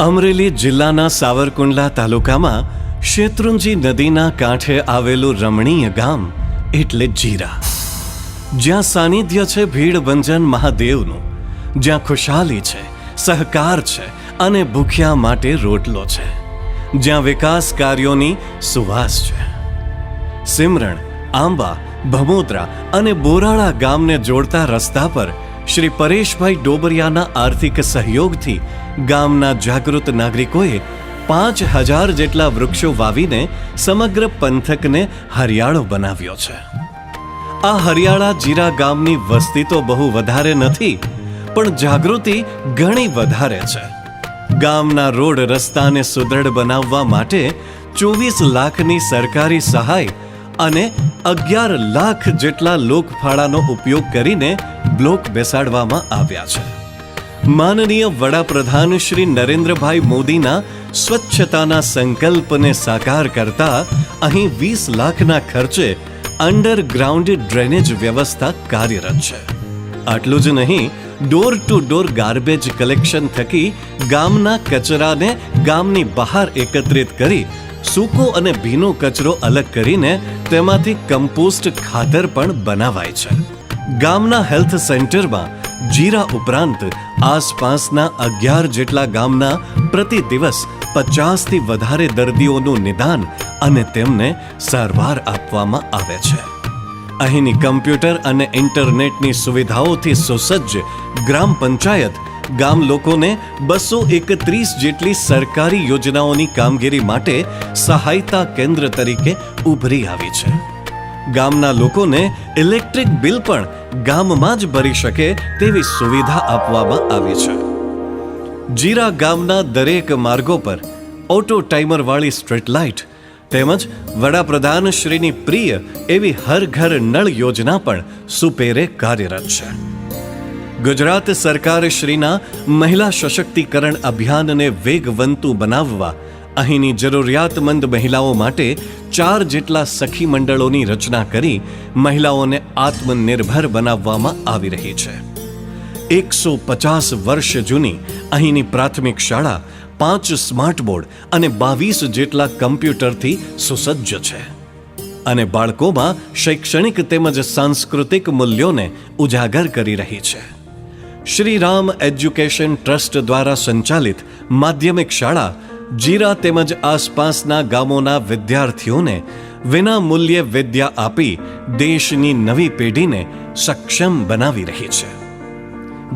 અમરેલી જિલ્લાના સાવરકુંડલા તાલુકામાં શેત્રુંજી નદીના કાંઠે આવેલું રમણીય ગામ એટલે જીરા. જ્યાં સાનિધ્ય છે ભીડભંજન મહાદેવનું, જ્યાં ખુશાલી છે, સહકાર છે અને ભૂખ્યા માટે રોટલો છે, જ્યાં વિકાસ કાર્યોની સુવાસ છે. સિમરણ, આંબા, ભમોદરા અને બોરાળા ગામને જોડતા રસ્તા પર શ્રી પરેશભાઈ ડોબરિયાના આર્થિક સહયોગથી ગામના જાગૃત નાગરિકોએ પાંચ હજાર જેટલા વૃક્ષો વાવીને સમગ્ર પંથકને હરિયાળો બનાવ્યો છે. આ હરિયાળા જીરા ગામની વસ્તી તો બહુ વધારે નથી, પણ જાગૃતિ ઘણી વધારે છે. ગામના રોડ રસ્તાને સુદૃઢ બનાવવા માટે ચોવીસ લાખની સરકારી સહાય અને અગિયાર લાખ જેટલા લોકફાળાનો ઉપયોગ કરીને બ્લોક બેસાડવામાં આવ્યા છે. માનનીય વડાપ્રધાન શ્રી નરેન્દ્રભાઈ મોદીના સ્વચ્છતાના સંકલ્પને સાકાર કરતા અહીં વીસ લાખના ખર્ચે અંડરગ્રાઉન્ડ ડ્રેનેજ વ્યવસ્થા કાર્યરત છે. આટલું જ નહીં, door to door garbage collection થકી ગામના કચરાને ગામની બહાર એકત્રિત કરી સૂકો અને ભીનો કચરો અલગ કરીને તેમાંથી કમ્પોસ્ટ ખાતર પણ બનાવાય છે. ગામના હેલ્થ સેન્ટરમાં જીરા ઉપરાંત આસપાસના અગિયાર જેટલા ગામના પ્રતિ દિવસ પચાસથી વધારે દર્દીઓનું નિદાન અને તેમને સારવાર આપવામાં આવે છે. અહીંની કમ્પ્યુટર અને ઇન્ટરનેટની સુવિધાઓથી સુસજ્જ ગ્રામ પંચાયત ગામ લોકોને બસો એકત્રીસ જેટલી સરકારી યોજનાઓની કામગીરી માટે સહાયતા કેન્દ્ર તરીકે ઉભરી આવી છે. ગામના લોકોને ઇલેક્ટ્રિક બિલ પણ ગામમાં જ ભરી શકે તેવી સુવિધા આપવામાં આવી છે. જીરા ગામના દરેક માર્ગો પર ઓટો ટાઈમરવાળી સ્ટ્રીટ લાઇટ તેમજ વડાપ્રધાન શ્રીની પ્રિય એવી હર ઘર નળ યોજના પણ સુપેરે કાર્યરત છે. ગુજરાત સરકાર શ્રીના મહિલા સશક્તિકરણ અભિયાનને વેગવંતું બનાવવા, અહીંની જરૂરિયાતમંદ મહિલાઓ માટે ચાર જેટલા સખી મંડળોની રચના કરી મહિલાઓને આત્મનિર્ભર બનાવવામાં આવી રહી છે. એકસો પચાસ વર્ષ જૂની અહીંની પ્રાથમિક શાળા, પાંચ સ્માર્ટ બોર્ડ અને બાવીસ જેટલા કમ્પ્યુટરથી સુસજ્જ છે. અને બાળકોમાં શૈક્ષણિક તેમજ સાંસ્કૃતિક મૂલ્યોને ઉજાગર કરી રહી છે. શ્રી રામ એજ્યુકેશન ટ્રસ્ટ દ્વારા સંચાલિત માધ્યમિક શાળા જીરા તેમજ આસપાસના ગામોના વિદ્યાર્થીઓને વિના મૂલ્યે વિદ્યા આપી દેશની નવી પેઢીને સક્ષમ બનાવી રહી છે.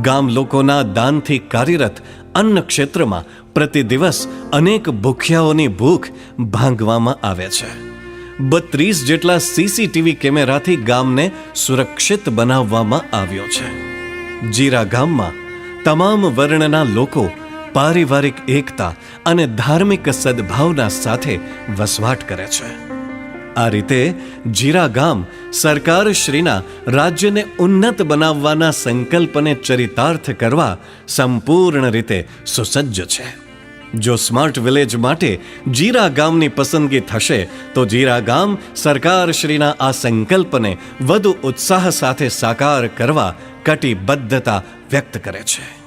ગામ લોકોના દાનથી કાર્યરત અન્ન ક્ષેત્રમાં પ્રતિ દિવસ અનેક ભૂખ્યાઓની ભૂખ ભાંગવામાં આવે છે. બત્રીસ જેટલા સીસીટીવી કેમેરાથી ગામને સુરક્ષિત બનાવવામાં આવ્યો છે. જીરા ગામમાં તમામ વર્ણના લોકો પારિવારિક એકતા અને ધાર્મિક સદભાવના સાથે વસવાટ કરે છે. આ રીતે જીરા ગામ સરકારશ્રીના રાજ્યને ઉન્નત બનાવવાના સંકલ્પને ચરિતાર્થ કરવા સંપૂર્ણ રીતે સુસજ્જ છે. જો સ્માર્ટ વિલેજ માટે જીરા ગામની પસંદગી થશે, તો જીરા ગામ સરકારશ્રીના આ સંકલ્પને વધુ ઉત્સાહ સાથે સાકાર કરવા કટિબદ્ધતા વ્યક્ત કરે છે.